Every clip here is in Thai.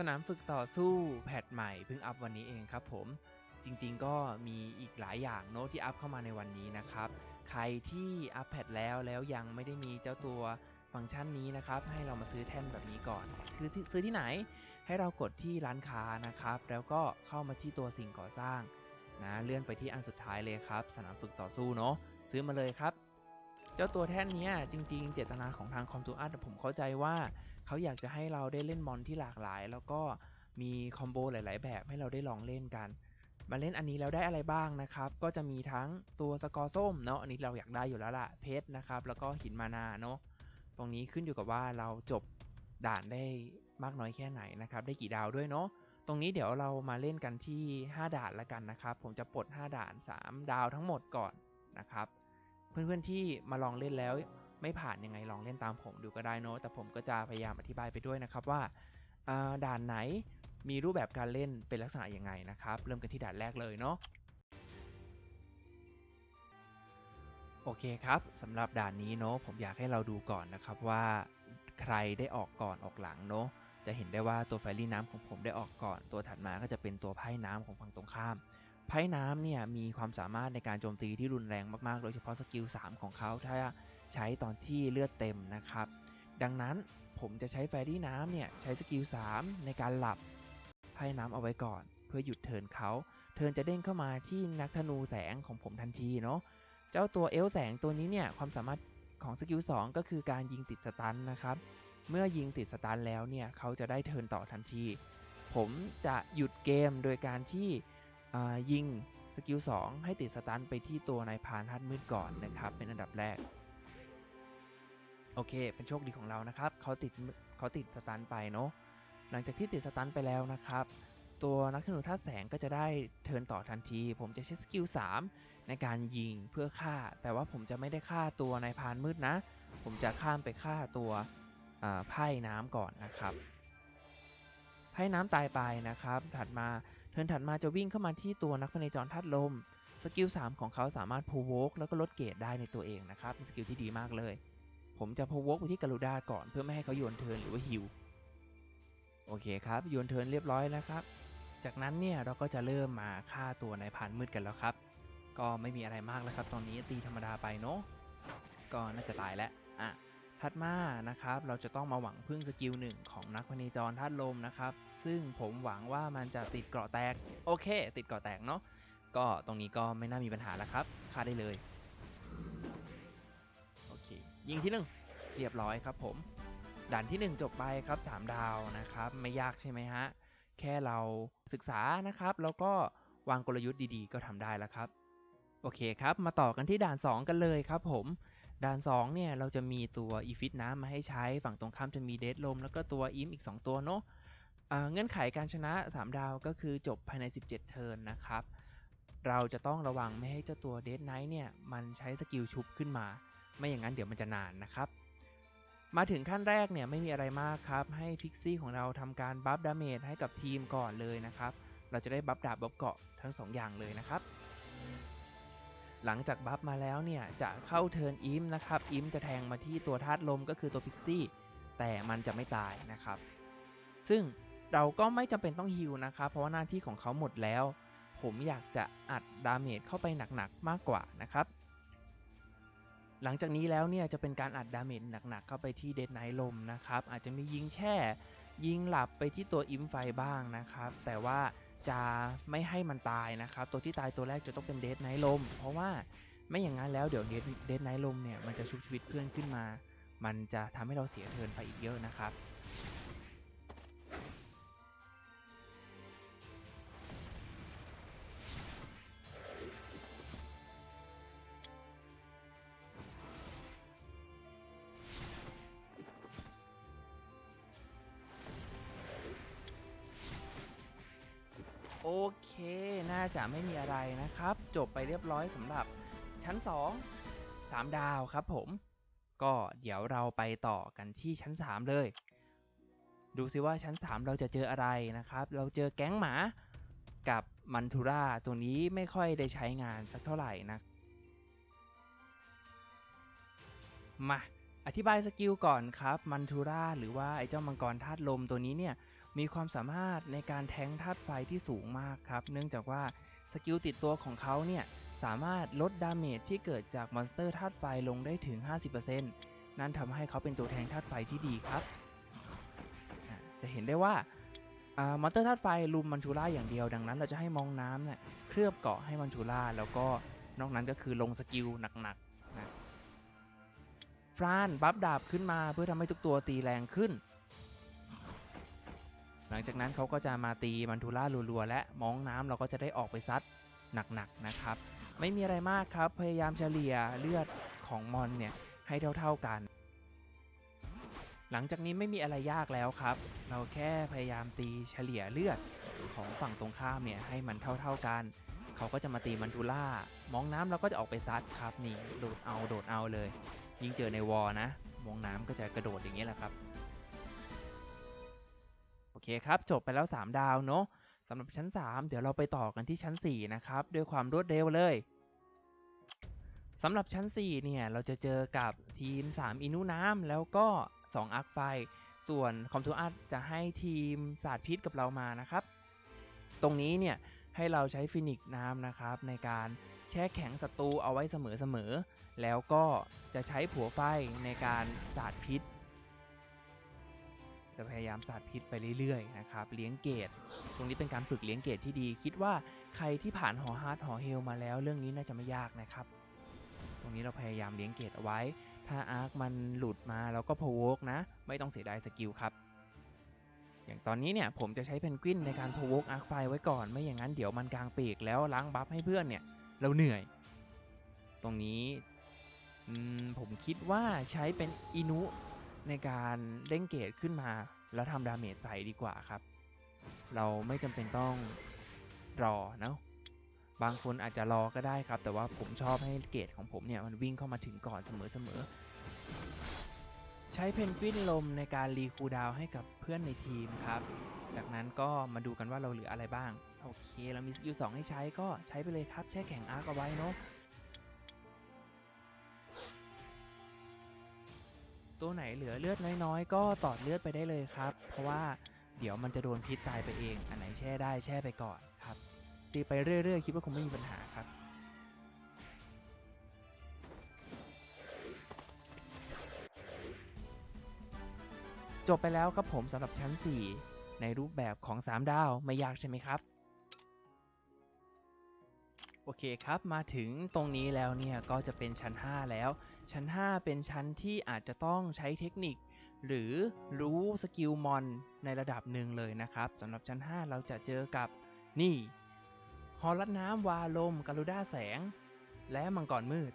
สนามฝึกต่อสู้แพทใหม่เพิ่งอัพวันนี้เองครับผมจริงๆ ก็มีอีกหลายอย่างโน้ตที่อัพเข้ามาในวันนี้นะครับ ใครที่อัพแพทแล้วแล้วยังไม่ได้มีเจ้าตัวฟังก์ชันนี้นะครับ ให้เรามาซื้อแท่นแบบนี้ก่อน คือที่ซื้อที่ไหนให้เรากดที่ร้านค้านะครับ แล้วก็เข้ามาที่ตัวสิ่งก่อสร้างนะเลื่อนไปที่อันสุดท้ายเลยครับ สนามฝึกต่อสู้เนาะซื้อมาเลยครับ เจ้าตัวแท่นนี้จริง ๆ เจตนาของทางคอมทูอาร์ผมเข้าใจว่า เขาอยากจะให้เราได้เล่นมอนที่หลากหลาย แล้วก็มีคอมโบหลาย ๆ แบบให้เราได้ลองเล่นกัน มาเล่นอันนี้แล้วได้อะไรบ้างนะครับ ก็จะมีทั้งตัวสกอร์ส้มเนาะอันนี้เราอยากได้อยู่แล้วล่ะเพชรนะครับ แล้วก็หินมานาเนาะตรงนี้ขึ้นอยู่กับว่าเราจบด่านได้มากน้อยแค่ไหนนะครับ ได้กี่ดาวด้วยเนาะตรงนี้เดี๋ยวเรามาเล่นกันที่ 5 ด่านละกันนะครับ ผมจะปลด 5 ด่าน 3 ดาวทั้งหมดก่อนนะครับ เพื่อนๆที่มาลองเล่นแล้ว ไม่ผ่านยังไงลองเล่นตามผมดูก็ได้เนอะแต่ผมก็จะพยายามอธิบายไปด้วยนะครับว่าด่านไหนมีรูปแบบการเล่นเป็นลักษณะยังไงนะครับ เริ่มกันที่ด่านแรกเลยเนาะโอเคครับสำหรับด่านนี้เนาะผมอยากให้เราดูก่อนนะครับว่าใครได้ออกก่อนออกหลังเนาะจะเห็นได้ว่าตัวไฟรี่น้ำของผมได้ออกก่อน ตัวถัดมาก็จะเป็นตัวไพ่น้ำของฝั่งตรงข้ามไพ่น้ำเนี่ยมีความสามารถในการโจมตีที่รุนแรงมากๆ โดยเฉพาะสกิล3ของเขาถ้า ใช้ตอนที่เลือดเต็มนะครับ ดังนั้นผมจะใช้แฟรี่น้ำเนี่ยใช้สกิล 3 ในการหลับไพ่น้ำเอาไว้ก่อน เพื่อหยุดเทินเขา เทินจะเด้งเข้ามาที่นักธนูแสงของผมทันทีเนาะเจ้าตัวเอลแสงตัวนี้เนี่ยความสามารถของสกิล 2 ก็คือการยิงติดสตันนะครับ เมื่อยิงติดสตันแล้วเนี่ยเขาจะได้เทินต่อทันที ผมจะหยุดเกมโดยการที่ยิงสกิล 2 ให้ติดสตันไปที่ตัวนายพรานทัดมืดก่อนนะครับ เป็นอันดับแรก โอเค เป็นโชคดีของเรานะครับเขาติดเขาติดสตันไปเนาะหลังจากที่ติดสตันไปแล้วนะครับ ตัวนักธนูท่าแสงก็จะได้เทินต่อทันที ผมจะใช้สกิล3ในการยิงเพื่อฆ่า แต่ว่าผมจะไม่ได้ฆ่าตัวนายพานมืดนะ ผมจะข้ามไปฆ่าตัวอ่าไพ่น้ำก่อนนะครับไพ่น้ำตายไปนะครับ ถัดมาเทินถัดมาจะวิ่งเข้ามาที่ตัวนักพเนจรธาตุลมสกิล3ของเขาสามารถพูโวกแล้วก็ลดเกรดได้ในตัวเองนะครับเป็นสกิลที่ดีมากเลย ผมจะพวกไปที่กรุดาก่อนเพื่อไม่ให้เขาโยนเทินหรือว่าฮิวโอเคครับโยนเทินเรียบร้อยแล้วครับ จากนั้นเนี่ยเราก็จะเริ่มมาฆ่าตัวนายพานมืดกันแล้วครับ ก็ไม่มีอะไรมากแล้วครับ ตอนนี้ตีธรรมดาไปเนาะก็น่าจะตายแล้วอะถัดมานะครับเราจะต้องมาหวังพึ่งสกิลหนึ่งของนักพเนจรธาตุลมนะครับ ซึ่งผมหวังว่ามันจะติดเกราะแตก โอเค ติดเกราะแตกเนาะก็ตรงนี้ก็ไม่น่ามีปัญหาแล้วครับฆ่าได้เลย ยิงที่หนึ่งเรียบร้อยครับผมด่านที่ 1 จบไปครับ 3 ดาวนะครับ ไม่ยากใช่ไหมฮะ แค่เราศึกษานะครับ แล้วก็วางกลยุทธ์ดีๆ ก็ทำได้แล้วครับ โอเคครับ มาต่อกันที่ด่าน 2 กันเลยครับผม ด่าน 2 เนี่ย เราจะมีตัวอีฟิตน้ำมาให้ใช้ฝั่งตรงข้ามจะมีเดดลม แล้วก็ตัวอิมอีก 2 ตัวเนาะเงื่อนไขการชนะ 3 ดาวก็คือจบภายใน 17 เทิร์นนะครับ เราจะต้องระวังไม่ให้เจ้าตัวเดดไนท์เนี่ยมันใช้สกิลชุบขึ้นมา ไม่อย่างนั้นเดี๋ยวมันจะนานนะครับ มาถึงขั้นแรกเนี่ยไม่มีอะไรมากครับ ให้พิกซี่ของเราทำการบัฟดาเมจให้กับทีมก่อนเลยนะครับ เราจะได้บัฟดาบบัฟเกาะทั้ง 2 อย่างเลยนะครับ หลังจากบัฟมาแล้วเนี่ยจะเข้าเทิร์นอิมนะครับ อิมจะแทงมาที่ตัวธาตุลมก็คือตัวพิกซี่ แต่มันจะไม่ตายนะครับ ซึ่งเราก็ไม่จำเป็นต้องฮิวนะครับ เพราะว่าหน้าที่ของเขาหมดแล้ว ผมอยากจะอัดดาเมจเข้าไปหนักๆมากกว่านะครับ หลังจากนี้แล้วเนี่ยจะเป็นการอัดดาเมจหนักๆเข้าไปที่เดดไนท์ลมนะครับ อาจจะมียิงแช่ ยิงหลับไปที่ตัวอิมไฟบ้างนะครับ แต่ว่าจะไม่ให้มันตายนะครับ ตัวที่ตายตัวแรกจะต้องเป็นเดดไนท์ลม เพราะว่าไม่อย่างนั้นแล้วเดี๋ยวเดดไนท์ลมเนี่ยมันจะชุบชีวิตเพื่อนขึ้นมา มันจะทำให้เราเสียเทินไปอีกเยอะนะครับ โอเค น่าจะไม่มีอะไรนะครับ จบไปเรียบร้อยสำหรับชั้น 2 3 ดาวครับผม ก็เดี๋ยวเราไปต่อกันที่ชั้น 3 เลย ดูซิว่าชั้น 3 เราจะเจออะไรนะครับ เราเจอแก๊งหมากับมันทูราตัวนี้ไม่ค่อยได้ใช้งานสักเท่าไหร่นะ มา อธิบายสกิลก่อนครับ มันทูราหรือว่าไอ้เจ้ามังกรธาตุลมตัวนี้เนี่ย มีความสามารถในการแทงธาตุไฟที่สูงมากครับ เนื่องจากว่าสกิลติดตัวของเขาเนี่ยสามารถลดดาเมจที่เกิดจากมอนสเตอร์ธาตุไฟลงได้ถึง 50%นั่นทำให้เขาเป็นตัวแทงธาตุไฟที่ดีครับ จะเห็นได้ว่ามอนสเตอร์ธาตุไฟลุมมันชูล่าอย่างเดียวดังนั้นเราจะให้มองน้ำเนี่ยเคลือบเกาะให้มันชูล่าแล้วก็นอกนั้นก็คือลงสกิลหนักๆนะฟรานบัฟดาบขึ้นมาเพื่อทำให้ทุกตัวตีแรงขึ้น ลังจากนั้นเขาก็จะมาตีมันทูล่ารัวๆและมองน้ำเราก็จะได้ออกไปซัดหนักๆนะครับ ไม่มีอะไรมากครับพยายามเฉลี่ยเลือดของมอนเนี่ยให้เท่าๆกัน หลังจากนี้ไม่มีอะไรยากแล้วครับ เราแค่พยายามตีเฉลี่ยเลือดของฝั่งตรงข้ามเนี่ยให้มันเท่าๆกัน เขาก็จะมาตีมันทูล่ามองน้ำเราก็จะออกไปซัดครับนี่โดดเอาโดดเอาเลย ยิ่งเจอในวอลนะมองน้ำก็จะกระโดดอย่างนี้ยแหละครับ เคครับ จบไปแล้ว 3 ดาวเนาะสำหรับชั้น 3 เดี๋ยวเราไปต่อกันที่ชั้น 4 นะครับ ด้วยความรวดเร็วเลยสำหรับชั้น 4 เนี่ย เราจะเจอกับทีม 3 อินุน้ำแล้วก็ 2 อาร์คไฟ ส่วนคอมทูอาร์จะให้ทีมศาสตร์พิษกับเรามานะครับ ตรงนี้เนี่ย ให้เราใช้ฟินิกซ์น้ำนะครับ ในการแช่แข็งศัตรูเอาไว้เสมอๆแล้วก็จะใช้ผัวไฟในการสาดพิษ จะพยายามสาดพิษไปเรื่อยๆนะครับเลี้ยงเกตตรงนี้เป็นการฝึกเลี้ยงเกตที่ดี คิดว่าใครที่ผ่านหอฮาร์ดหอเฮลมาแล้ว เรื่องนี้น่าจะไม่ยากนะครับ ตรงนี้เราพยายามเลี้ยงเกตเอาไว้ ถ้าอาร์คมันหลุดมาเราก็พวกนะ ไม่ต้องเสียดายสกิลครับอย่างตอนนี้เนี่ยผมจะใช้เพนกวินในการพวกอาร์คไฟไว้ก่อนไม่อย่างนั้นเดี๋ยวมันกลางปีกแล้วล้างบัฟให้เพื่อนเนี่ยเราเหนื่อย ตรงนี้ผมคิดว่าใช้เป็นอินุ ในการเล่งเกตขึ้นมา แล้วทำดาเมจใส่ดีกว่าครับ เราไม่จำเป็นต้องรอเนาะบางคนอาจจะรอก็ได้ครับ แต่ว่าผมชอบให้เกตของผมเนี่ยมันวิ่งเข้ามาถึงก่อนเสมอๆใช้เพนกวินลมในการรีคูดาวให้กับเพื่อนในทีมครับ จากนั้นก็มาดูกันว่าเราเหลืออะไรบ้าง โอเคเรามีสกิลสองให้ใช้ก็ใช้ไปเลยครับแช่แข็งอาร์คเอาไว้เนาะ ตัวไหนเหลือเลือดน้อยๆ ก็ตอดเลือดไปได้เลยครับ เพราะว่าเดี๋ยวมันจะโดนพิษตายไปเอง อันไหนแช่ได้แช่ไปก่อนครับตีไปเรื่อยๆ คิดว่าคงไม่มีปัญหาครับจบไปแล้วครับผมสำหรับชั้น 4 ในรูปแบบของ 3 ดาว ไม่ยากใช่ไหมครับ โอเคครับ มาถึงตรงนี้แล้วเนี่ยก็จะเป็นชั้น 5 แล้ว ชั้น 5 เป็นชั้นที่อาจจะต้องใช้เทคนิค หรือรู้สกิลมอนในระดับหนึ่งเลยนะครับสำหรับชั้น 5 เราจะเจอกับนี่ฮอลัดน้ำวาลมกาลูด้าแสง และมังกรมืด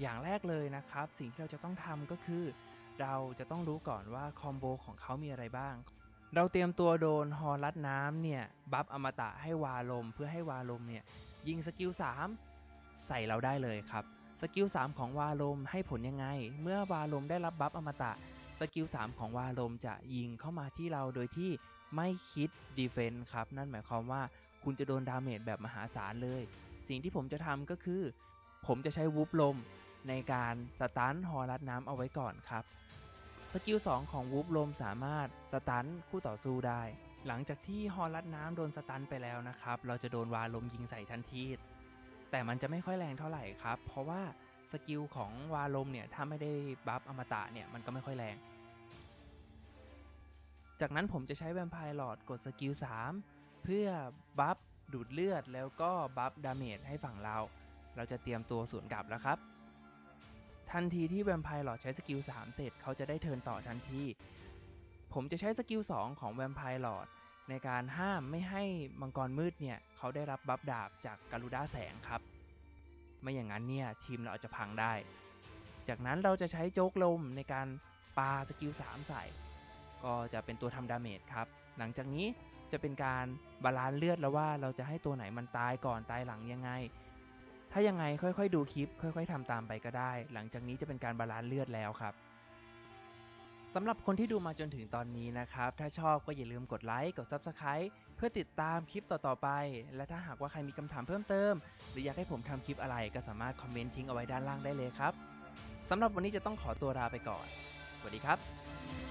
อย่างแรกเลยนะครับ สิ่งที่เราจะต้องทำก็คือ เราจะต้องรู้ก่อนว่าคอมโบของเขามีอะไรบ้าง เราเตรียมตัวโดนฮอลัดน้ำเนี่ย บัฟอมตะให้วาลมเพื่อให้วาลมเนี่ย ยิงสกิล 3 ใส่เราได้เลยครับ สกิล 3 ของวาลมให้ผลยังไง เมื่อวาลมได้รับบัฟอมตะ สกิล 3 ของวาลมจะยิงเข้ามาที่เราโดยที่ไม่คิดดีเฟน s ์ครับ นั่นหมายความว่าคุณจะโดนดาเมจแบบมหาศาลเลย สิ่งที่ผมจะทำก็คือ ผมจะใช้วูฟลมในการสตันฮอลัดน้ำเอาไว้ก่อนครับ สกิล 2 ของวูฟลมสามารถสตันคู่ต่อสู้ได้ หลังจากที่ฮอลัดน้ำโดนสตันไปแล้วนะครับ เราจะโดนวาลมยิงใส่ทันที แต่มันจะไม่ค่อยแรงเท่าไหร่ครับ เพราะว่าสกิลของวาลมเนี่ย ถ้าไม่ได้บัฟอมตะเนี่ย มันก็ไม่ค่อยแรง จากนั้นผมจะใช้แวมไพร์หลอดกดสกิล 3 เพื่อบัฟดูดเลือดแล้วก็บัฟดาเมจให้ฝั่งเรา เราจะเตรียมตัวสวนกลับแล้วครับ ทันทีที่แวมไพร์หลอดใช้สกิล3เสร็จเขาจะได้เทิร์นต่อทันที ผมจะใช้สกิล2ของแวมไพร์หลอดในการห้ามไม่ให้มังกรมืดเนี่ยเขาได้รับบัฟดาบจากการูด้าแสงครับ ไม่อย่างนั้นเนี่ยทีมเราอาจจะพังได้ จากนั้นเราจะใช้โจ๊กลมในการปาสกิล3ใส่ ก็จะเป็นตัวทำดาเมจครับ หลังจากนี้จะเป็นการบาลานซ์เลือดแล้วว่าเราจะให้ตัวไหนมันตายก่อนตายหลังยังไง ถ้ายังไงค่อยๆ ดูคลิป ค่อย ๆทำตามไปก็ได้ หลังจากนี้จะเป็นการบาลานซ์เลือดแล้วครับสำหรับคนที่ดูมาจนถึงตอนนี้นะครับ ถ้าชอบก็อย่าลืมกดไลค์กด Subscribe เพื่อติดตามคลิปต่อๆไป และถ้าหากว่าใครมีคำถามเพิ่มเติม หรืออยากให้ผมทำคลิปอะไรก็สามารถคอมเมนต์ทิ้งเอาไว้ด้านล่างได้เลยครับสำหรับวันนี้จะต้องขอตัวลาไปก่อน สวัสดีครับ